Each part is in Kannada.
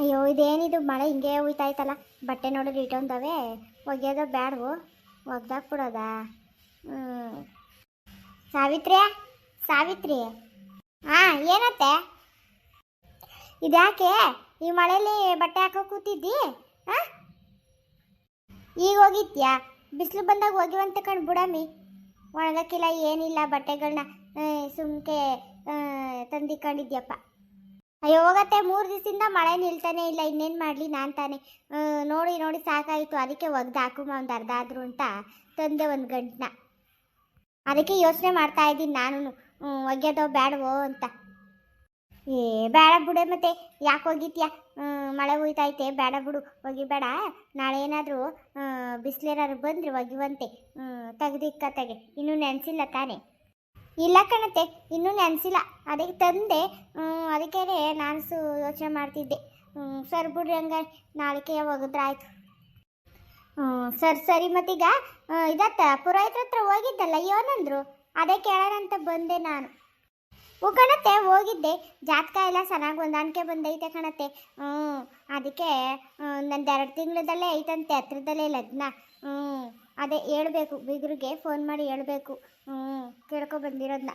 ಅಯ್ಯೋ, ಇದೇನಿದು? ಮಳೆ ಹಿಂಗೆ ಹೋಯ್ತಾಯ್ತಲ್ಲ ಬಟ್ಟೆ ನೋಡಿದ್ರೆ ಇಟ್ಟೊಂದವೆ ಒಗೆಯೋದು ಬ್ಯಾಡವು? ಒಗ್ದಾಕ್ಬಿಡೋದಾ? ಸಾವಿತ್ರಿ ಸಾವಿತ್ರಿ? ಹಾಂ ಏನತ್ತೆ? ಇದ್ಯಾಕೆ? ಈ ಮಳೆಯಲ್ಲಿ ಬಟ್ಟೆ ಹಾಕೋ ಕೂತಿದ್ದಿ? ಹಾಂ ಈಗ ಹೋಗಿದ್ಯಾ? ಬಿಸಿಲು ಬಂದಾಗ ಹೋಗಿವಂತ ಕಂಡು ಬಿಡಮ್ಮಿ ಒಣಗಕ್ಕಿಲ್ಲ ಏನಿಲ್ಲ ಬಟ್ಟೆಗಳನ್ನ ಸುಮ್ಕೆ ತಂದಿಕೊಂಡಿದ್ಯಪ್ಪ. ಅಯ್ಯೋ, ಹೋಗತ್ತೆ. ಮೂರು ದಿವಸದಿಂದ ಮಳೆ ನಿಲ್ತಾನೆ ಇಲ್ಲ. ಇನ್ನೇನು ಮಾಡಲಿ? ನಾನು ತಾನೆ. ನೋಡಿ ನೋಡಿ, ಸಾಕಾಯಿತು. ಅದಕ್ಕೆ ಒಗ್ದು ಹಾಕುಮ ಒಂದು ಅರ್ಧ ಆದ್ರು ಅಂತ ತಂದೆ ಒಂದು ಗಂಟನ್ನ ಅದಕ್ಕೆ ಯೋಚನೆ ಮಾಡ್ತಾ ಇದ್ದೀನಿ ನಾನು ಒಗ್ಯೋದೋ ಬೇಡವೋ ಅಂತ. ಏ ಬೇಡ ಬಿಡೆ ಮತ್ತೆ. ಯಾಕೆ ಹೋಗಿತ್ಯಾ ಮಳೆ ಹೋಯ್ತೈತೆ ಬೇಡ ಬಿಡು. ಒಗಿಬೇಡ. ನಾಳೆ ಏನಾದರೂ ಬಿಸಿಲೇನಾದ್ರು ಬಂದ್ರೆ ಒಗಿವಂತೆ. ತೆಗ್ದಿಕ್ಕ ತೆಗೆ. ಇನ್ನೂ ನೆನೆಸಿಲ್ಲ ತಾನೇ. ಇಲ್ಲ ಕಣತೆ, ಇನ್ನೂ ನೆನೆಸಿಲ್ಲ. ಅದಕ್ಕೆ ತಂದೆ ಅದಕ್ಕೆ ನಾನು ಸು ಯೋಚನೆ ಮಾಡ್ತಿದ್ದೆ. ಸರ್ ಬಿಡ್ರಿ ಹಂಗ ನಾಳೆಗೆ ಒಗದ್ರಾಯ್ತು ಹ್ಞೂ ಸರಿ ಸರಿ ಮತ್ತೀಗ ಇದತ್ತ, ಪುರೋಹಿತ್ರ ಹತ್ರ ಹೋಗಿದ್ದಲ್ಲ, ಏನಂದ್ರು? ಅದೇ ಕೇಳೋಣ ಅಂತ ಬಂದೆ ನಾನು. ಹ್ಞೂ ಕಣತ್ತೆ ಹೋಗಿದ್ದೆ. ಜಾತಕ ಎಲ್ಲ ಚೆನ್ನಾಗಿ ಹೊಂದಾಣಿಕೆ ಬಂದೈತೆ ಕಣತ್ತೆ ಹ್ಞೂ ಅದಕ್ಕೆ ನಂದು ಎರಡು ತಿಂಗಳದಲ್ಲೇ ಐತಂತೆ, ಹತ್ರದಲ್ಲೇ ಲಗ್ನ. ಹ್ಞೂ ಅದೇ ಹೇಳಬೇಕು, ಬಿಗ್ರಿಗೆ ಫೋನ್ ಮಾಡಿ ಹೇಳಬೇಕು. ಹ್ಞೂ ಕೇಳ್ಕೊ ಬಂದಿರೋದನ್ನ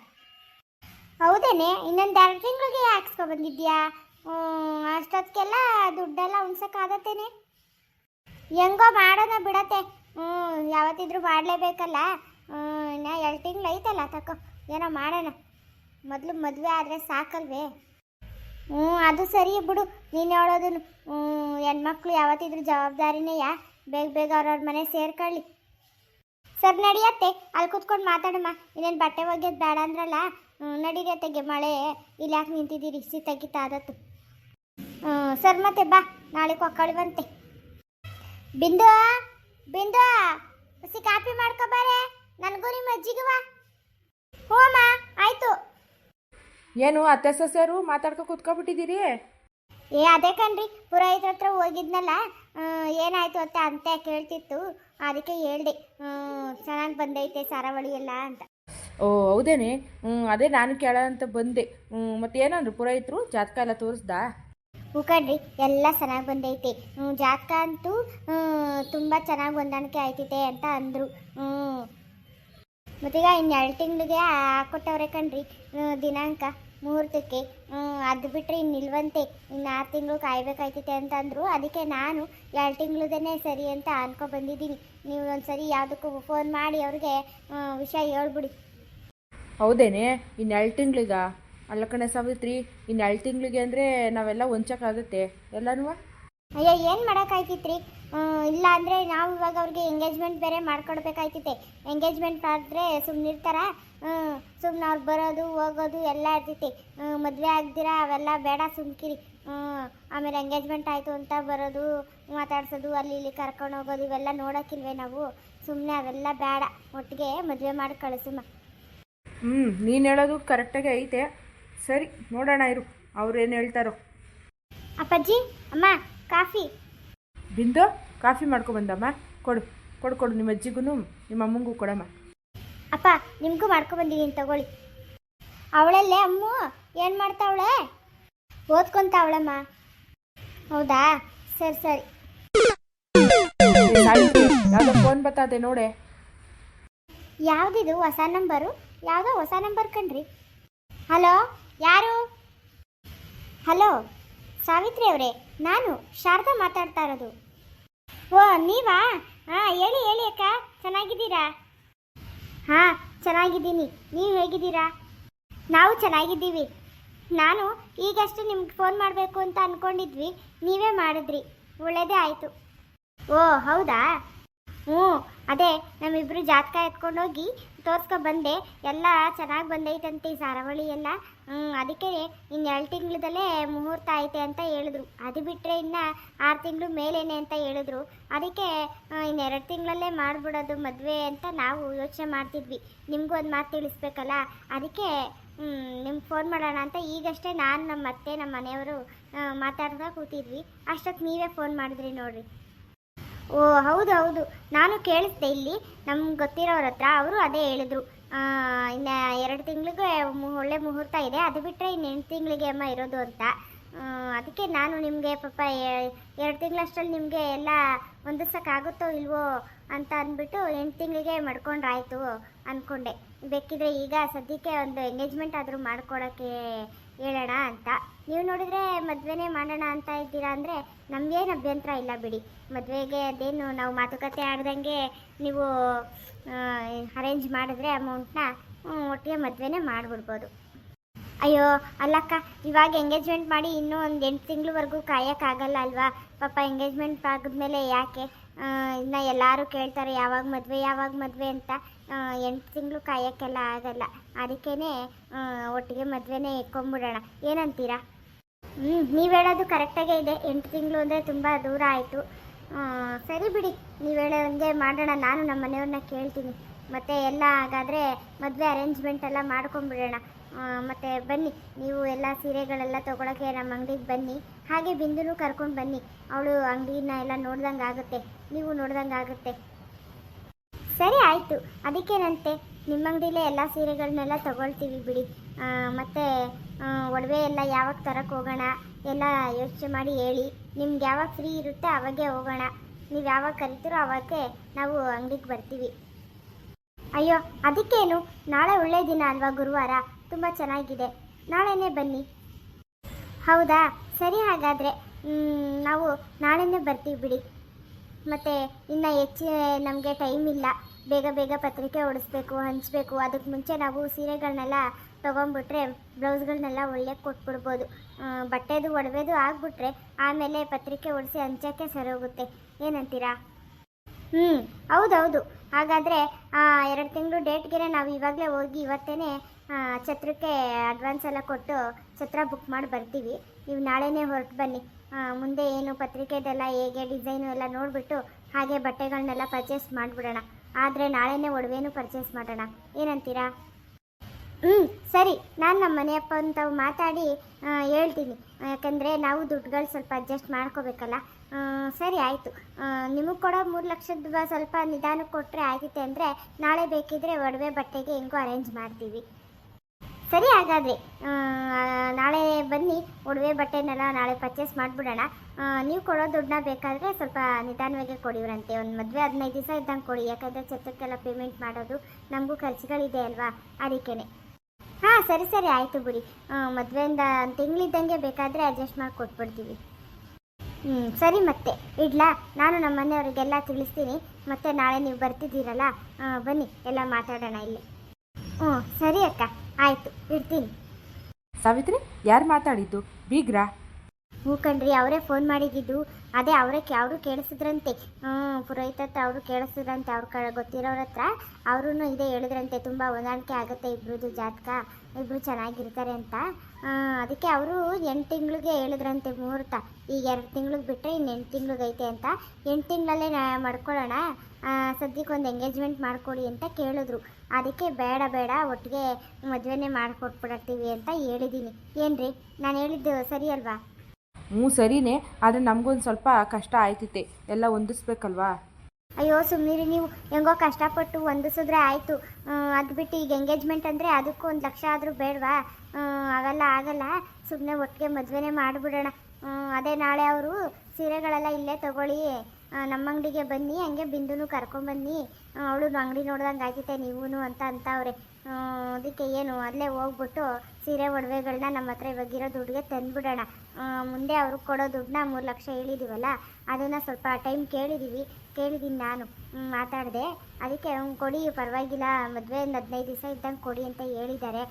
ಹೌದೇನೆ, ಇನ್ನೊಂದು ಎರಡು ತಿಂಗಳಿಗೆ ಹಾಕ್ಸ್ಕೊ ಬಂದಿದ್ಯಾ? ಹ್ಞೂ ಅಷ್ಟೊತ್ತಿಗೆಲ್ಲ ದುಡ್ಡೆಲ್ಲ ಉಣ್ಸೋಕ್ಕಾಗತ್ತೇನೆ. ಹೆಂಗೋ ಮಾಡೋಣ ಬಿಡತ್ತೆ. ಹ್ಞೂ ಯಾವತ್ತಿದ್ರೂ ಮಾಡಲೇಬೇಕಲ್ಲ. ಹ್ಞೂ ಇನ್ನು ಎರಡು ತಿಂಗಳು ಐತಲ್ಲ ತಕೋ, ಏನೋ ಮಾಡೋಣ. ಮೊದಲು ಮದುವೆ ಆದರೆ ಸಾಕಲ್ವೇ? ಹ್ಞೂ ಅದು ಸರಿ ಬಿಡು, ನೀನು ಹೇಳೋದನ್ನು. ಹ್ಞೂ ಹೆಣ್ಮಕ್ಳು ಯಾವತ್ತಿದ್ರೂ ಜವಾಬ್ದಾರಿನೇ ಯಾ? ಬೇಗ ಬೇಗ ಅವ್ರವ್ರ ಮನೆ ಸೇರ್ಕೊಳ್ಳಿ. ಸರ್, ನಡಿಯತ್ತೆ. ಅಲ್ಲಿ ಕೂತ್ಕೊಂಡು ಮಾತಾಡಮ್ಮ. ಇನ್ನೇನು ಬಟ್ಟೆ ಒಗ್ಯೋದು ಬೇಡ ಅಂದ್ರಲ್ಲ? ನಡೀರತ್ತೆಗೆ ಮಳೆ. ಇಲ್ಲಿ ಯಾಕೆ ನಿಂತಿದ್ದೀರಿ? ಸಿ ತೆಗಿತ ಆದತ್ತು ಸರ್, ಮತ್ತೆ ಬಾ. ನಾಳೆ ಕೊಕ್ಕಳಿ ಬಂತೆ. ಬಿಂದು ಬಿಂದು, ಹಸಿ ಕಾಫಿ ಮಾಡ್ಕೊಬಾರೆ ನನಗೂ ನಿಮ್ಮ ಅಜ್ಜಿಗುವ ಹ್ಞೂ ಅಮ್ಮ ಆಯಿತು. ಏನು, ಅತ್ತೆ ಸಸ್ಯರು ಮಾತಾಡ್ಕೊ ಕೂತ್ಕೊಬಿಟ್ಟಿದ್ದೀರಿ? ಏ ಅದೇ ಕಣ್ರಿ ಪುರೋಹಿತ್ರ ಹತ್ರ ಹೋಗಿದ್ನಲ್ಲ ಏನಾಯ್ತು ಅಂತ ಅಂತ ಕೇಳ್ತಿತ್ತು. ಅದಕ್ಕೆ ಹೇಳ್ದೆ ಚೆನ್ನಾಗಿ ಬಂದೈತೆ ಸಾರಾವಳಿ ಎಲ್ಲ ಅಂತ. ಓ ಹೌದೇನೆ? ಹ್ಞೂ ಅದೇ ನಾನು ಕೇಳೋಣ ಅಂತ ಬಂದೆ. ಹ್ಞೂ ಮತ್ತೇನಂದ್ರು ಪುರೋಹಿತರು? ಜಾತಕ ಎಲ್ಲ ತೋರಿಸ್ದಾ? ಕಣ್ರಿ ಎಲ್ಲ ಚೆನ್ನಾಗಿ ಬಂದೈತೆ. ಹ್ಞೂ ಜಾತಕ ಅಂತೂ ತುಂಬ ಚೆನ್ನಾಗಿ ಹೊಂದಾಣಿಕೆ ಆಯ್ತೈತೆ ಅಂತ ಅಂದರು. ಹ್ಞೂ. ಮತ್ತೀಗ ಇನ್ನು ಎರಡು ತಿಂಗಳಿಗೆ ಹಾಕೊಟ್ಟವ್ರೆ ಕಣ್ರಿ ದಿನಾಂಕ. ಮುಹೂರ್ತಕ್ಕೆ ಅದು ಬಿಟ್ಟರೆ ಇನ್ನು ನಿಲ್ವಂತೆ ಇನ್ನು ಆರು ತಿಂಗಳು ಕಾಯಬೇಕಾಯ್ತೈತೆ ಅಂತಂದರು. ಅದಕ್ಕೆ ನಾನು ಎರಡು ತಿಂಗಳದೇ ಸರಿ ಅಂತ ಅನ್ಕೊ ಬಂದಿದ್ದೀನಿ. ನೀವು ಒಂದು ಸರಿ ಯಾವುದಕ್ಕೂ ಫೋನ್ ಮಾಡಿ ಅವ್ರಿಗೆ ವಿಷಯ ಹೇಳ್ಬಿಡಿ. ಹೌದೇನೆ? ಇನ್ನು ಎರಡು ತಿಂಗಳಿಗ? ಅಲ್ಲ ಕಣೆ ಸಾವಿತ್ರಿ ಇನ್ನು ಎರಡು ತಿಂಗಳಿಗೆ ಅಂದರೆ ನಾವೆಲ್ಲ ಹೊಂಚಕ್ಕಾಗುತ್ತೆ ಎಲ್ಲನೂ? ಅಯ್ಯೋ ಏನು ಮಾಡೋಕ್ಕಾಯ್ತಿತ್ರಿ? ಇಲ್ಲ ಅಂದರೆ ನಾವು ಇವಾಗ ಅವ್ರಿಗೆ ಎಂಗೇಜ್ಮೆಂಟ್ ಬೇರೆ ಮಾಡ್ಕೊಡ್ಬೇಕಾಯ್ತೈತೆ ಎಂಗೇಜ್ಮೆಂಟ್ ಆದರೆ ಸುಮ್ಮನಿರ್ತಾರ ಸುಮ್ಮನೆ ಅವ್ರು ಬರೋದು ಹೋಗೋದು ಎಲ್ಲ ಇರ್ತೈತಿ. ಮದುವೆ ಆಗ್ದಿರ ಅವೆಲ್ಲ ಬೇಡ ಸುಮ್ಕಿರಿ ಆಮೇಲೆ ಎಂಗೇಜ್ಮೆಂಟ್ ಆಯಿತು ಅಂತ ಬರೋದು ಮಾತಾಡ್ಸೋದು ಅಲ್ಲಿ ಇಲ್ಲಿ ಕರ್ಕೊಂಡು ಹೋಗೋದು ಇವೆಲ್ಲ ನೋಡೋಕ್ಕಿಲ್ವೇ ನಾವು? ಸುಮ್ಮನೆ ಅವೆಲ್ಲ ಬೇಡ. ಒಟ್ಟಿಗೆ ಮದುವೆ ಮಾಡಿ ಕಳಿಸಮ್ಮ ಹ್ಞೂ ನೀನು ಹೇಳೋದು ಕರೆಕ್ಟಾಗಿ ಐತೆ. ಸರಿ ನೋಡೋಣ ಇರು. ಅವ್ರೇನು ಹೇಳ್ತಾರೋ. ಅಪ್ಪಾಜಿ ಅಮ್ಮ ಕಾಫಿ. ಬಿಂದು ಕಾಫಿ ಮಾಡ್ಕೊಬಂದಮ್ಮ ಕೊಡು ಕೊಡು ಕೊಡು ನಿಮ್ಮ ಅಜ್ಜಿಗೂ ನಿಮ್ಮ ಅಮ್ಮಂಗೂ ಕೊಡಮ್ಮ ಅಪ್ಪ ನಿಮಗೂ ಮಾಡ್ಕೊಬಂದಿದ್ದೀನಿ ತಗೊಳ್ಳಿ. ಅವಳಲ್ಲೇ ಅಮ್ಮ ಏನು ಮಾಡ್ತಾವಳೆ ಓದ್ಕೊಂತಾವಳಮ್ಮ ಹೌದಾ? ಸರಿ ಸರಿ. ಯಾವುದೋ ಫೋನ್ ಬರ್ತದೆ ನೋಡೆ. ಯಾವುದಿದು? ಹೊಸ ನಂಬರು ಯಾವುದೋ ಹೊಸ ನಂಬರ್ ಕಣ್ರಿ. ಹಲೋ ಯಾರು? ಹಲೋ ಸಾವಿತ್ರಿ ಅವರೇ ನಾನು ಶಾರದಾ ಮಾತಾಡ್ತಾ ಇರೋದು. ಓ ನೀವಾ ಹಾಂ ಹೇಳಿ ಹೇಳಿ ಅಕ್ಕ. ಚೆನ್ನಾಗಿದ್ದೀರಾ? ಹಾಂ, ಚೆನ್ನಾಗಿದ್ದೀನಿ. ನೀವು ಹೇಗಿದ್ದೀರಾ? ನಾವು ಚೆನ್ನಾಗಿದ್ದೀವಿ. ನಾನು ಈಗಷ್ಟೇ ನಿಮ್ಗೆ ಫೋನ್ ಮಾಡಬೇಕು ಅಂತ ಅಂದ್ಕೊಂಡಿದ್ವಿ ನೀವೇ ಮಾಡಿದ್ರಿ. ಒಳ್ಳೇದೇ ಆಯಿತು. ಓ, ಹೌದಾ? ಹ್ಞೂ, ಅದೇ ನಮ್ಮಿಬ್ಬರು ಜಾತಕ ಎತ್ಕೊಂಡೋಗಿ ತೋರ್ಸ್ಕೊ ಬಂದೆ. ಎಲ್ಲ ಚೆನ್ನಾಗಿ ಬಂದೈತಂತೆ ಈ ಸಾರವಳಿ ಎಲ್ಲ ಅದಕ್ಕೆ ಇನ್ನು ಎರಡು ತಿಂಗಳದಲ್ಲೇ ಮುಹೂರ್ತ ಐತೆ ಅಂತ ಹೇಳಿದ್ರು. ಅದು ಬಿಟ್ಟರೆ ಇನ್ನು ಆರು ತಿಂಗಳು ಮೇಲೇನೆ ಅಂತ ಹೇಳಿದ್ರು. ಅದಕ್ಕೆ ಇನ್ನು ಎರಡು ತಿಂಗಳಲ್ಲೇ ಮಾಡಿಬಿಡೋದು ಮದುವೆ ಅಂತ ನಾವು ಯೋಚನೆ ಮಾಡ್ತಿದ್ವಿ. ನಿಮಗೂ ಒಂದು ಮಾತು ತಿಳಿಸ್ಬೇಕಲ್ಲ? ಅದಕ್ಕೆ ನಿಮ್ಗೆ ಫೋನ್ ಮಾಡೋಣ ಅಂತ ಈಗಷ್ಟೇ ನಾನು ನಮ್ಮ ಅತ್ತೆ ನಮ್ಮ ಮನೆಯವರು ಮಾತಾಡ್ತಾ ಕೂತಿದ್ವಿ. ಅಷ್ಟೊತ್ತು ನೀವೇ ಫೋನ್ ಮಾಡಿದ್ರಿ ನೋಡಿರಿ. ಓ, ಹೌದು ಹೌದು. ನಾನು ಕೇಳಿಸ್ದೆ ಇಲ್ಲಿ. ನಮ್ಗೆ ಗೊತ್ತಿರೋರ ಹತ್ರ ಅವರು ಅದೇ ಹೇಳಿದ್ರು. ಇನ್ನು ಎರಡು ತಿಂಗಳಿಗೆ ಒಳ್ಳೆ ಮುಹೂರ್ತ ಇದೆ. ಅದು ಬಿಟ್ಟರೆ ಇನ್ನು ಎಂಟು ತಿಂಗಳಿಗೆ ಅಮ್ಮ ಇರೋದು ಅಂತ. ಅದಕ್ಕೆ ನಾನು ನಿಮಗೆ ಪಾಪ ಎರಡು ತಿಂಗಳಷ್ಟರಲ್ಲಿ ನಿಮಗೆ ಎಲ್ಲ ಹೊಂದಿಸೋಕ್ಕಾಗುತ್ತೋ ಇಲ್ವೋ ಅಂತ ಅಂದ್ಬಿಟ್ಟು ಎಂಟು ತಿಂಗಳಿಗೆ ಮಾಡ್ಕೊಂಡ್ರಾಯ್ತು ಅಂದ್ಕೊಂಡೆ ಬೇಕಿದ್ರೆ ಈಗ ಸದ್ಯಕ್ಕೆ ಒಂದು ಎಂಗೇಜ್ಮೆಂಟ್ ಆದರೂ ಮಾಡ್ಕೊಡೋಕ್ಕೆ ಹೇಳೋಣ ಅಂತ. ನೀವು ನೋಡಿದರೆ ಮದುವೆನೇ ಮಾಡೋಣ ಅಂತ ಇದ್ದೀರಾ ಅಂದರೆ ನಮಗೇನು ಅಭ್ಯಂತರ ಇಲ್ಲ ಬಿಡಿ. ಮದುವೆಗೆ ಅದೇನು ನಾವು ಮಾತುಕತೆ ಆಗ್ದಂಗೆ ನೀವು ಅರೇಂಜ್ ಮಾಡಿದ್ರೆ ಅಮೌಂಟ್ನ ಒಟ್ಟಿಗೆ ಮದುವೆನೇ ಮಾಡಿಬಿಡ್ಬೋದು. ಅಯ್ಯೋ, ಅಲ್ಲಕ್ಕ, ಇವಾಗ ಎಂಗೇಜ್ಮೆಂಟ್ ಮಾಡಿ ಇನ್ನೂ ಒಂದು ಎಂಟು ತಿಂಗಳವರೆಗೂ ಕಾಯೋಕ್ಕಾಗಲ್ಲ ಅಲ್ವಾ? ಪಾಪ ಎಂಗೇಜ್ಮೆಂಟ್ ಆಗಿದ್ಮೇಲೆ ಯಾಕೆ? ಇನ್ನು ಎಲ್ಲರೂ ಕೇಳ್ತಾರೆ ಯಾವಾಗ ಮದುವೆ ಯಾವಾಗ ಮದುವೆ ಅಂತ. ಎಂಟು ತಿಂಗಳು ಕಾಯೋಕ್ಕೆಲ್ಲ ಆಗಲ್ಲ. ಅದಕ್ಕೇ ಒಟ್ಟಿಗೆ ಮದುವೆನೇ ಇಟ್ಕೊಂಬಿಡೋಣ ಏನಂತೀರಾ? ಹ್ಞೂ ನೀವು ಹೇಳೋದು ಕರೆಕ್ಟಾಗೇ ಇದೆ. ಎಂಟು ತಿಂಗಳು ಅಂದರೆ ತುಂಬ ದೂರ ಆಯಿತು. ಸರಿ ಬಿಡಿ. ನೀವು ಹೇಳೋಂಗೆ ಮಾಡೋಣ. ನಾನು ನಮ್ಮ ಮನೆಯವ್ರನ್ನ ಕೇಳ್ತೀನಿ. ಮತ್ತು ಎಲ್ಲ ಹಾಗಾದರೆ ಮದುವೆ ಅರೇಂಜ್ಮೆಂಟ್ ಎಲ್ಲ ಮಾಡ್ಕೊಂಬಿಡೋಣ ಮತ್ತು ಬನ್ನಿ. ನೀವು ಎಲ್ಲ ಸೀರೆಗಳೆಲ್ಲ ತೊಗೊಳಕ್ಕೆ ನಮ್ಮ ಅಂಗಡಿಗೆ ಬನ್ನಿ. ಹಾಗೆ ಬಿಂದು ಕರ್ಕೊಂಡು ಬನ್ನಿ. ಅವಳು ಅಂಗಡಿನ ಎಲ್ಲ ನೋಡ್ದಂಗೆ ಆಗುತ್ತೆ ನೀವು ನೋಡ್ದಂಗೆ ಆಗುತ್ತೆ ಸರಿ ಆಯಿತು. ಅದಕ್ಕೇನಂತೆ, ನಿಮ್ಮ ಅಂಗಡಿಲೇ ಎಲ್ಲ ಸೀರೆಗಳನ್ನೆಲ್ಲ ತಗೊಳ್ತೀವಿ ಬಿಡಿ. ಮತ್ತು ಒಡವೆ ಎಲ್ಲ ಯಾವಾಗ ತರಕ್ಕೆ ಹೋಗೋಣ, ಎಲ್ಲ ಯೋಚನೆ ಮಾಡಿ ಹೇಳಿ. ನಿಮ್ಗೆ ಯಾವಾಗ ಫ್ರೀ ಇರುತ್ತೆ ಅವಾಗೆ ಹೋಗೋಣ. ನೀವು ಯಾವಾಗ ಕರಿತೀರೋ ಅವಾಗೆ ನಾವು ಅಂಗಡಿಗೆ ಬರ್ತೀವಿ. ಅಯ್ಯೋ, ಅದಕ್ಕೇನು? ನಾಳೆ ಒಳ್ಳೆ ದಿನ ಅಲ್ವಾ ಗುರುವಾರ? ತುಂಬ ಚೆನ್ನಾಗಿದೆ. ನಾಳೆನೇ ಬನ್ನಿ. ಹೌದಾ? ಸರಿ ಹಾಗಾದರೆ ನಾವು ನಾಳೆನೇ ಬರ್ತೀವಿ ಬಿಡಿ. ಮತ್ತು, ಇನ್ನು ಹೆಚ್ಚು ನಮಗೆ ಟೈಮ್ ಇಲ್ಲ. ಬೇಗ ಬೇಗ ಪತ್ರಿಕೆ ಹೊಡಿಸ್ಬೇಕು ಹಂಚಬೇಕು. ಅದಕ್ಕೆ ಮುಂಚೆ ನಾವು ಸೀರೆಗಳನ್ನೆಲ್ಲ ತೊಗೊಂಡ್ಬಿಟ್ರೆ ಬ್ಲೌಸ್ಗಳನ್ನೆಲ್ಲ ಒಳ್ಳೆ ಕೊಟ್ಬಿಡ್ಬೋದು. ಬಟ್ಟೆದು, ಒಡವೆದು ಆಗಿಬಿಟ್ರೆ ಆಮೇಲೆ ಪತ್ರಿಕೆ ಹೊಡಿಸಿ ಹಂಚೋಕ್ಕೆ ಸರಿ ಹೋಗುತ್ತೆ ಏನಂತೀರಾ? ಹ್ಞೂ ಹೌದೌದು. ಹಾಗಾದರೆ ಎರಡು ತಿಂಗಳು ಡೇಟ್ಗೆ ನಾವು ಇವಾಗಲೇ ಹೋಗಿ ಇವತ್ತೇ ಛತ್ರಕ್ಕೆ ಅಡ್ವಾನ್ಸ್ ಎಲ್ಲ ಕೊಟ್ಟು ಛತ್ರ ಬುಕ್ ಮಾಡಿ ಬರ್ತೀವಿ. ನೀವು ನಾಳೆನೇ ಹೊರಟು ಬನ್ನಿ. ಮುಂದೆ ಏನು ಪತ್ರಿಕೆದೆಲ್ಲ ಹೇಗೆ, ಡಿಸೈನು ಎಲ್ಲ ನೋಡಿಬಿಟ್ಟು ಹಾಗೆ ಬಟ್ಟೆಗಳನ್ನೆಲ್ಲ ಪರ್ಚೇಸ್ ಮಾಡಿಬಿಡೋಣ. ಆದರೆ ನಾಳೆನೇ ಒಡವೆನೂ ಪರ್ಚೇಸ್ ಮಾಡೋಣ. ಏನಂತೀರಾ? ಹ್ಞೂ ಸರಿ. ನಾನು ನಮ್ಮ ಮನೆಯಪ್ಪ ಅಂತ ಮಾತಾಡಿ ಹೇಳ್ತೀನಿ. ಯಾಕಂದರೆ ನಾವು ದುಡ್ಡುಗಳು ಸ್ವಲ್ಪ ಅಡ್ಜಸ್ಟ್ ಮಾಡ್ಕೋಬೇಕಲ್ಲ. ಸರಿ, ಆಯಿತು. ನಿಮಗೆ ಕೊಡೋ ಮೂರು ಲಕ್ಷದ ಸ್ವಲ್ಪ ನಿಧಾನಕ್ಕೆ ಕೊಟ್ಟರೆ ಆಗುತ್ತೆ ಅಂದರೆ ನಾಳೆ ಬೇಕಿದ್ರೆ ಒಡವೆ ಬಟ್ಟೆಗೆ ಹೆಂಗೋ ಅರೇಂಜ್ ಮಾಡ್ತೀವಿ. ಸರಿ, ಹಾಗಾದರೆ ನಾಳೆ ಬನ್ನಿ, ಒಡವೆ ಬಟ್ಟೆನೆಲ್ಲ ನಾಳೆ ಪರ್ಚೇಸ್ ಮಾಡಿಬಿಡೋಣ. ನೀವು ಕೊಡೋ ದುಡ್ಡನ್ನ ಬೇಕಾದರೆ ಸ್ವಲ್ಪ ನಿಧಾನವಾಗಿ ಕೊಡಿವ್ರಂತೆ. ಒಂದು ಮದುವೆ ಹದಿನೈದು ದಿವಸ ಇದ್ದಂಗೆ ಕೊಡಿ. ಯಾಕಂದರೆ ಛತ್ರಕ್ಕೆಲ್ಲ ಪೇಮೆಂಟ್ ಮಾಡೋದು ನಮಗೂ ಖರ್ಚುಗಳಿದೆ ಅಲ್ವಾ? ಅದಕ್ಕೇ ಹಾಂ, ಸರಿ ಸರಿ, ಆಯಿತು ಬಿಡಿ. ಮದುವೆಯಿಂದ ತಿಂಗಳಿದ್ದಂಗೆ ಬೇಕಾದರೆ ಅಡ್ಜಸ್ಟ್ ಮಾಡಿ ಕೊಟ್ಬಿಡ್ತೀವಿ. ಹ್ಞೂ ಸರಿ ಮತ್ತೆ. ಇಡ್ಲಾ? ನಾನು ನಮ್ಮ ಮನೆಯವರಿಗೆಲ್ಲ ತಿಳಿಸ್ತೀನಿ. ಮತ್ತೆ ನಾಳೆ ನೀವು ಬರ್ತಿದ್ದೀರಲ್ಲ? ಬನ್ನಿ, ಎಲ್ಲ ಮಾತಾಡೋಣ ಇಲ್ಲಿ. ಹ್ಞೂ ಸರಿ ಅಕ್ಕ. ಆಯಿತು ಇಡ್ತೀನಿ ಸಾವಿತ್ರಿ ಯಾರು ಮಾತಾಡಿದ್ದು? ಬೀಗ್ರಾ? ಹ್ಞೂ ಕಣ್ರಿ ಅವರೇ ಫೋನ್ ಮಾಡಿದ್ದು. ಅದೇ ಅವರೇ ಅವರು ಕೇಳಿಸಿದ್ರಂತೆ. ಹ್ಞೂ ಪುರೋಹಿತತ್ತ ಅವರು ಕೇಳಿಸಿದ್ರಂತೆ, ಅವ್ರ ಕ ಗೊತ್ತಿರೋರ ಹತ್ರ. ಅವರು ಇದೇ ಹೇಳಿದ್ರಂತೆ, ತುಂಬ ಹೊಂದಾಣಿಕೆ ಆಗುತ್ತೆ ಇಬ್ಬರದು ಜಾತಕ ಇಬ್ಬರು ಚೆನ್ನಾಗಿರ್ತಾರೆ ಅಂತ. ಅದಕ್ಕೆ ಅವರು ಎಂಟು ತಿಂಗಳಿಗೆ ಹೇಳಿದ್ರಂತೆ ಮುಹೂರ್ತ. ಈಗ ಎರಡು ತಿಂಗ್ಳಿಗೆ ಬಿಟ್ಟರೆ ಇನ್ನು ಎಂಟು ಐತೆ ಅಂತ. ಎಂಟು ತಿಂಗಳಲ್ಲೇ ನಾ ಮಾಡ್ಕೊಳ್ಳೋಣ. ಸದ್ಯಕ್ಕೆ ಒಂದು ಎಂಗೇಜ್ಮೆಂಟ್ ಮಾಡಿಕೊಡಿ ಅಂತ ಕೇಳಿದ್ರು. ಅದಕ್ಕೆ ಬೇಡ ಬೇಡ, ಒಟ್ಟಿಗೆ ಮದುವೆನೇ ಮಾಡಿಕೊಟ್ಬಿಡತ್ತೀವಿ ಅಂತ ಹೇಳಿದ್ದೀನಿ ಏನ್ರಿ? ನಾನು ಹೇಳಿದ್ದು ಸರಿ ಅಲ್ವಾ? ಹ್ಞೂ, ಸರಿನೇ. ಆದರೆ ನಮಗೊಂದು ಸ್ವಲ್ಪ ಕಷ್ಟ ಆಯ್ತಿತ್ತೆ ಎಲ್ಲ ಹೊಂದಿಸ್ಬೇಕಲ್ವಾ? ಅಯ್ಯೋ ಸುಮ್ಮನಿರಿ ನೀವು. ಹೆಂಗೋ ಕಷ್ಟಪಟ್ಟು ಹೊಂದಿಸಿದ್ರೆ ಆಯಿತು. ಅದು ಬಿಟ್ಟು ಈಗ ಎಂಗೇಜ್ಮೆಂಟ್ ಅಂದರೆ ಅದಕ್ಕೂ ಒಂದು ಲಕ್ಷ ಆದರೂ ಬೇಡವಾ? ಅವೆಲ್ಲ ಆಗಲ್ಲ ಸುಮ್ಮನೆ ಒಟ್ಟಿಗೆ ಮದುವೆನೇ ಮಾಡಿಬಿಡೋಣ. ಅದೇ ನಾಳೆ ಅವರು ಸೀರೆಗಳೆಲ್ಲ ಇಲ್ಲೇ ತಗೊಳ್ಳಿ. ನಮ್ಮ ಅಂಗಡಿಗೆ ಬನ್ನಿ, ಹಂಗೆ ಬಿಂದುನು ಕರ್ಕೊಂಬನ್ನಿ ಅವಳು ಅಂಗಡಿ ನೋಡ್ದಂಗೆ ಆಗಿದೆ ನೀವೂ ಅಂತ ಅಂತ ಅವ್ರೆ ಅದಕ್ಕೆ ಏನು, ಅಲ್ಲೇ ಹೋಗ್ಬಿಟ್ಟು ಸೀರೆ ಒಡವೆಗಳನ್ನ ನಮ್ಮ ಹತ್ರ ಇವಾಗಿರೋ ದುಡ್ಡಿಗೆ ತಂದುಬಿಡೋಣ. ಮುಂದೆ ಅವ್ರಿಗೆ ಕೊಡೋ ದುಡ್ಡನ್ನ ಮೂರು ಲಕ್ಷ ಹೇಳಿದ್ದೀವಲ್ಲ ಅದನ್ನು ಸ್ವಲ್ಪ ಟೈಮ್ ಕೇಳಿದ್ದೀವಿ ಕೇಳಿದ್ದೀನಿ ನಾನು. ಮಾತಾಡಿದೆ. ಅದಕ್ಕೆ ಅವ್ನು ಕೊಡಿ, ಪರವಾಗಿಲ್ಲ, ಮದುವೆ ಒಂದು ಹದಿನೈದು ದಿವಸ ಇದ್ದಂಗೆ ಕೊಡಿ ಅಂತ ಹೇಳಿದ್ದಾರೆ.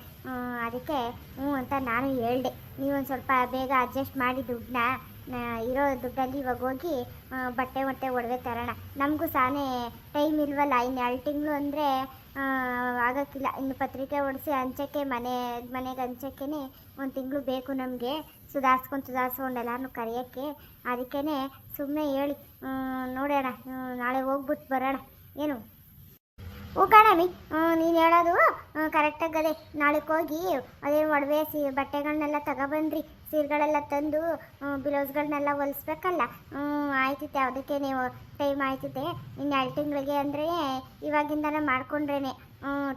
ಅದಕ್ಕೆ ಹ್ಞೂ ಅಂತ ನಾನು ಹೇಳ್ದೆ. ನೀವೊಂದು ಸ್ವಲ್ಪ ಬೇಗ ಅಡ್ಜಸ್ಟ್ ಮಾಡಿ ದುಡ್ಡನ್ನ ಇರೋ ದುಡ್ಡಲ್ಲಿ ಇವಾಗ ಹೋಗಿ ಬಟ್ಟೆ ಮತ್ತೆ ಒಡವೆ ತರೋಣ. ನಮಗೂ ಸಾನೇ ಟೈಮ್ ಇಲ್ವಲ್ಲ ಇನ್ನು ಎರಡು ತಿಂಗಳು ಅಂದರೆ ಆಗೋಕ್ಕಿಲ್ಲ. ಇನ್ನು ಪತ್ರಿಕೆ ಹೊಡಿಸಿ ಹಂಚಕ್ಕೆ ಮನೆ, ಮನೆಗೆ ಹಂಚಕ್ಕೇ ಒಂದು ತಿಂಗಳು ಬೇಕು ನಮಗೆ. ಸುಧಾರಿಸ್ಕೊಂಡು ಸುಧಾರಿಸ್ಕೊಂಡು ಎಲ್ಲಾನು ಕರೆಯೋಕ್ಕೆ. ಅದಕ್ಕೇ ಸುಮ್ಮನೆ ಹೇಳಿ ನೋಡೋಣ ನಾಳೆ ಹೋಗ್ಬಿಟ್ಟು ಬರೋಣ ಏನು? ಹ್ಞೂ ಕಣಮಿ ನೀನು ಹೇಳೋದು ಕರೆಕ್ಟಾಗಿ ಅದೇ ನಾಳೆಗೆ ಹೋಗಿ ಅದೇ ಒಡವೆ, ಸಿ ಬಟ್ಟೆಗಳನ್ನೆಲ್ಲ ತಗೊಬನ್ರಿ ಸೀರೆಗಳೆಲ್ಲ ತಂದು ಬ್ಲೌಸ್ಗಳನ್ನೆಲ್ಲ ಹೊಲಿಸ್ಬೇಕಲ್ಲ. ಹ್ಞೂ ಆಯ್ತಿತ್ತೆ ಅದಕ್ಕೆ ನೀವು ಟೈಮ್ ಆಯ್ತಿದೆ ಇನ್ನು ಎರಡು ತಿಂಗಳಿಗೆ ಅಂದರೆ ಇವಾಗಿಂದನೇ ಮಾಡ್ಕೊಂಡ್ರೇನೆ.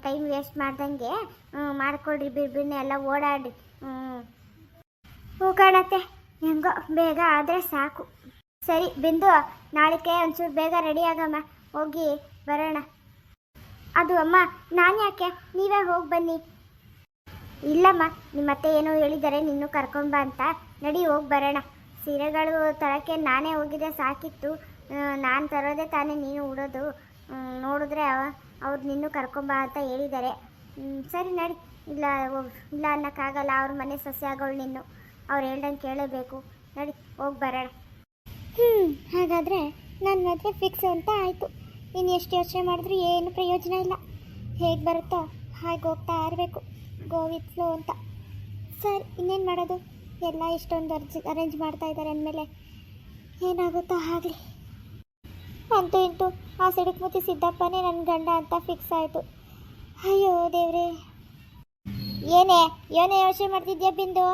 ಟೈಮ್ ವೇಸ್ಟ್ ಮಾಡ್ದಂಗೆ ಹ್ಞೂ ಮಾಡ್ಕೊಳ್ರಿ ಬಿರ್ಬಿರ್ನೆ ಎಲ್ಲ ಓಡಾಡ್ರಿ. ಹ್ಞೂ ಕಾಣತ್ತೆ, ಹೆಂಗೋ ಬೇಗ ಆದರೆ ಸಾಕು. ಸರಿ, ಬಿಂದು ನಾಳೆಗೆ ಒಂಚೂರು ಬೇಗ ರೆಡಿ ಆಗಮ್ಮ. ಹೋಗಿ ಬರೋಣ. ಅದು ಅಮ್ಮ ನಾನು ಯಾಕೆ ನೀವೇ ಹೋಗಿ ಬನ್ನಿ. ಇಲ್ಲಮ್ಮ ನಿಮ್ಮ ಅತ್ತೆ ಏನೋ ಹೇಳಿದ್ದಾರೆ ನಿನ್ನೂ ಕರ್ಕೊಂಬ ಅಂತ. ನಡಿ, ಹೋಗಿ ಬರೋಣ. ಸೀರೆಗಳು ತರೋಕ್ಕೆ ನಾನೇ ಹೋಗಿದ್ದೆ, ಸಾಕಿತ್ತು. ನಾನು ತರೋದೇ ತಾನೇ ನೀನು ಉಡೋದು. ನೋಡಿದ್ರೆ ಅವ- ಅವ್ರು ನಿನ್ನೂ ಕರ್ಕೊಂಬ ಅಂತ ಹೇಳಿದ್ದಾರೆ. ಸರಿ ನಡಿ. ಇಲ್ಲ ಇಲ್ಲ ಅನ್ನೋಕ್ಕಾಗಲ್ಲ, ಅವ್ರ ಮನೆ ಸಸ್ಯಗಳು ನಿನ್ನು. ಅವ್ರು ಹೇಳ್ದಂಗೆ ಕೇಳಬೇಕು. ನಡಿ, ಹೋಗಿ ಬರೋಣ. ಹ್ಞೂ ಹಾಗಾದರೆ ನನ್ನ ಮದುವೆ ಫಿಕ್ಸ್ ಅಂತ ಆಯಿತು. ಇನ್ನು ಎಷ್ಟು ಯೋಚನೆ ಮಾಡಿದ್ರು ಏನು ಪ್ರಯೋಜನ ಇಲ್ಲ. ಹೇಗೆ ಬರುತ್ತೋ ಹಾಗೆ ಹೋಗ್ತಾ ಇರಬೇಕು. ಗೋ ವಿತ್ ಫ್ಲೋ ಅಂತ. ಸರ್ ಇನ್ನೇನು ಮಾಡೋದು? ಎಲ್ಲ ಇಷ್ಟೊಂದು ಅರ್ಜಿ ಅರೇಂಜ್ ಮಾಡ್ತಾ ಇದ್ದಾರೆ ಅಂದಮೇಲೆ ಏನಾಗುತ್ತೋ ಆಗಲಿ. ಅಂತೂ ಇಂತೂ ಆ ಸಿಡುಕ್ಮುತಿ ಸಿದ್ದಪ್ಪನೇ ನನ್ನ ಗಂಡ ಅಂತ ಫಿಕ್ಸ್ ಆಯಿತು. ಅಯ್ಯೋ ದೇವ್ರೆ. ಏನೇ ಏನೇ ಯೋಚನೆ ಮಾಡ್ತಿದ್ಯಾ ಬಿಂದು?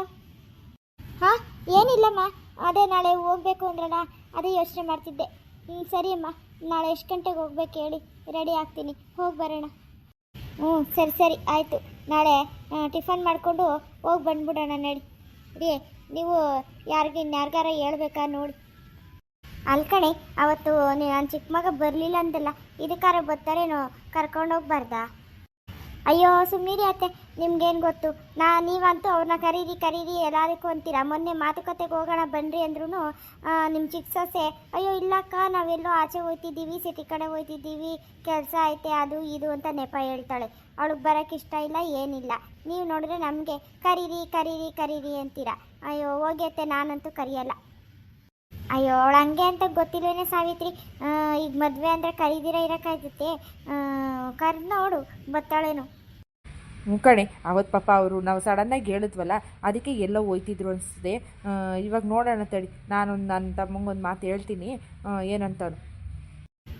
ಹಾಂ, ಏನಿಲ್ಲಮ್ಮ. ಅದೇ ನಾಳೆ ಹೋಗ್ಬೇಕು ಅಂದ್ರಣ. ಅದೇ ಯೋಚನೆ ಮಾಡ್ತಿದ್ದೆ. ಹ್ಞೂ ಸರಿ ಅಮ್ಮ ನಾಳೆ ಎಷ್ಟು ಗಂಟೆಗೆ ಹೋಗ್ಬೇಕು ಹೇಳಿ. ರೆಡಿ ಆಗ್ತೀನಿ. ಹೋಗಿ ಬರೋಣ. ಹ್ಞೂ, ಸರಿ ಸರಿ, ಆಯಿತು. ನಾಳೆ ಟಿಫನ್ ಮಾಡಿಕೊಂಡು ಹೋಗಿ ಬಂದ್ಬಿಡೋಣ, ನಡಿ. ರೀ, ನೀವು ಯಾರಿಗೆ ಇನ್ಯಾರಿಗಾರ ಹೇಳ್ಬೇಕಾ ನೋಡಿ. ಅಲ್ಕಣೆ ಅವತ್ತು ನಾನು ಚಿಕ್ಕ ಮಗ ಬರಲಿಲ್ಲ ಅಂತಲ್ಲ ಇದಕ್ಕಾರ ಬರ್ತಾರೇನೋ ಕರ್ಕೊಂಡು ಹೋಗ್ಬಾರ್ದಾ ಅಯ್ಯೋ ಸುಮ್ಮೀರಿ ಅತ್ತೆ. ನಿಮ್ಗೇನು ಗೊತ್ತು? ನಾ, ನೀವಂತೂ ಅವ್ರನ್ನ ಕರೀರಿ ಕರೀರಿ, ಎಲ್ಲದಕ್ಕೂ ಅಂತೀರ. ಮೊನ್ನೆ ಮಾತುಕತೆಗೆ ಹೋಗೋಣ ಬನ್ನಿರಿ ಅಂದ್ರೂ ನಿಮ್ಮ ಚಿಕ್ಕ ಸೊಸೆ, ಅಯ್ಯೋ, ಇಲ್ಲಕ್ಕ, ನಾವೆಲ್ಲೋ ಆಚೆ ಹೋಯ್ತಿದ್ದೀವಿ, ಸಿಟಿ ಕಡೆ ಹೋಯ್ತಿದ್ದೀವಿ, ಕೆಲಸ ಐತೆ, ಅದು ಇದು ಅಂತ ನೆಪ ಹೇಳ್ತಾಳೆ. ಅವಳಿಗೆ ಬರೋಕ್ಕೆ ಇಷ್ಟ ಇಲ್ಲ, ಏನಿಲ್ಲ. ನೀವು ನೋಡಿದ್ರೆ ನಮಗೆ ಕರೀರಿ ಕರೀರಿ ಕರೀರಿ ಅಂತೀರ. ಅಯ್ಯೋ ಹೋಗ್ಯತ್ತೆ ನಾನಂತೂ ಕರೆಯಲ್ಲ. ಅಯ್ಯೋ, ಅವಳು ಹಂಗೆ ಅಂತ ಗೊತ್ತಿಲ್ವೇನೆ ಸಾವಿತ್ರಿ? ಈಗ ಮದುವೆ ಅಂದರೆ ಕರೀದಿರ ಇರೋಕ್ಕಾಯ್ತೈತೆ ಕರೆದು ನೋಡು, ಬತ್ತಾಳೇನು. ಹ್ಞೂ ಕಣೆ ಅವತ್ತು ಪಾಪ ಅವರು ನಾವು ಸಡನ್ನಾಗಿ ಹೇಳಿದ್ವಲ್ಲ ಅದಕ್ಕೆ ಎಲ್ಲೋ ಹೋಯ್ತಿದ್ರು ಅನಿಸ್ತದೆ. ಇವಾಗ ನೋಡೋಣ ತಡಿ ನಾನು ನನ್ನ ತಮ್ಮಂಗೊಂದು ಮಾತು ಹೇಳ್ತೀನಿ. ಏನಂತ ಹ್ಞೂ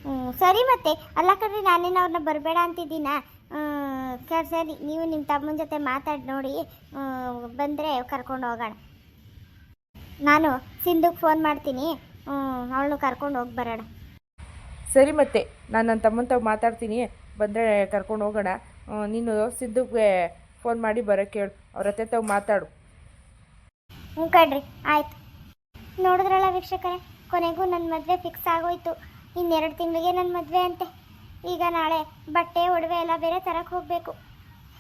ಹ್ಮ್, ಸರಿ ಮತ್ತೆ ಅಲ್ಲ ಕಣ್ರಿ ನಾನೇನು ಅವ್ರನ್ನ ಬರಬೇಡ ಅಂತಿದ್ದೀನ? ಸರಿ ಸರಿ ನೀವು ನಿಮ್ಮ ತಮ್ಮನ ಜೊತೆ ಮಾತಾಡಿ ನೋಡಿ ಬಂದರೆ ಕರ್ಕೊಂಡು ಹೋಗೋಣ. ನಾನು ಸಿಂಧುಗೆ ಫೋನ್ ಮಾಡ್ತೀನಿ ಅವಳು ಕರ್ಕೊಂಡು ಹೋಗಿ ಬರೋಣ. ಸರಿ ಮತ್ತೆ ನಾನು ನನ್ನ ತಮ್ಮನ ತಾವು ಮಾತಾಡ್ತೀನಿ ಬಂದರೆ ಕರ್ಕೊಂಡು ಹೋಗೋಣ. ನೀನು ಸಿದ್ದುಗೆ ಫೋನ್ ಮಾಡಿ ಬರೋಕ್ಕೆ ಹೇಳು ಅವ್ರ ಹತ್ತೆ ತಾವು ಮಾತಾಡು. ಹ್ಞೂ ಕಣ್ರಿ, ಆಯ್ತು. ನೋಡಿದ್ರಲ್ಲ ವೀಕ್ಷಕರೇ, ಕೊನೆಗೂ ನನ್ನ ಮದುವೆ ಫಿಕ್ಸ್ ಆಗೋಯ್ತು. ಇನ್ನೆರಡು ತಿಂಗಳಿಗೆ ನನ್ನ ಮದುವೆ ಅಂತೆ. ಈಗ ನಾಳೆ ಬಟ್ಟೆ, ಒಡವೆ ಎಲ್ಲ ಬೇರೆ ತರಕ್ಕೆ ಹೋಗಬೇಕು.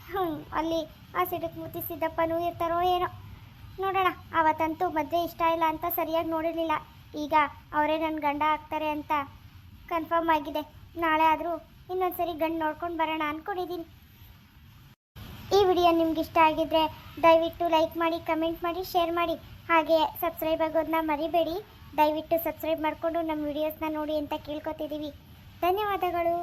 ಹ್ಞೂ ಅಲ್ಲಿ ಆ ಸಿಡಕ್ಕೆ ಮೂತಿ ಸಿದ್ದಪ್ಪನೂ ಇರ್ತಾರೋ ಏನೋ. ನೋಡೋಣ, ಅವತ್ತಂತೂ ಮದುವೆ ಇಷ್ಟ ಇಲ್ಲ ಅಂತ ಸರಿಯಾಗಿ ನೋಡಿರಲಿಲ್ಲ. ಈಗ ಅವರೇ ನನ್ನ ಗಂಡ ಆಗ್ತಾರೆ ಅಂತ ಕನ್ಫರ್ಮ್ ಆಗಿದೆ. ನಾಳೆ ಆದರೂ ಇನ್ನೊಂದ್ಸರಿ ಗಂಡು ನೋಡ್ಕೊಂಡು ಬರೋಣ ಅಂದ್ಕೊಂಡಿದ್ದೀನಿ ಈ ವಿಡಿಯೋ ನಿಮ್ಗೆ ಇಷ್ಟ ಆಗಿದ್ರೆ ದಯವಿಟ್ಟು ಲೈಕ್ ಮಾಡಿ, ಕಮೆಂಟ್ ಮಾಡಿ, ಶೇರ್ ಮಾಡಿ. ಹಾಗೆ ಸಬ್ಸ್ಕ್ರೈಬ್ ಆಗೋದನ್ನ ಮರಿಬೇಡಿ. ದಯವಿಟ್ಟು ಸಬ್ಸ್ಕ್ರೈಬ್ ಮಾಡಿಕೊಂಡು ನಮ್ಮ ವಿಡಿಯೋಸ್ನ ನೋಡಿ ಅಂತ ಕೇಳ್ಕೊತಿದ್ದೀವಿ. ಧನ್ಯವಾದಗಳು.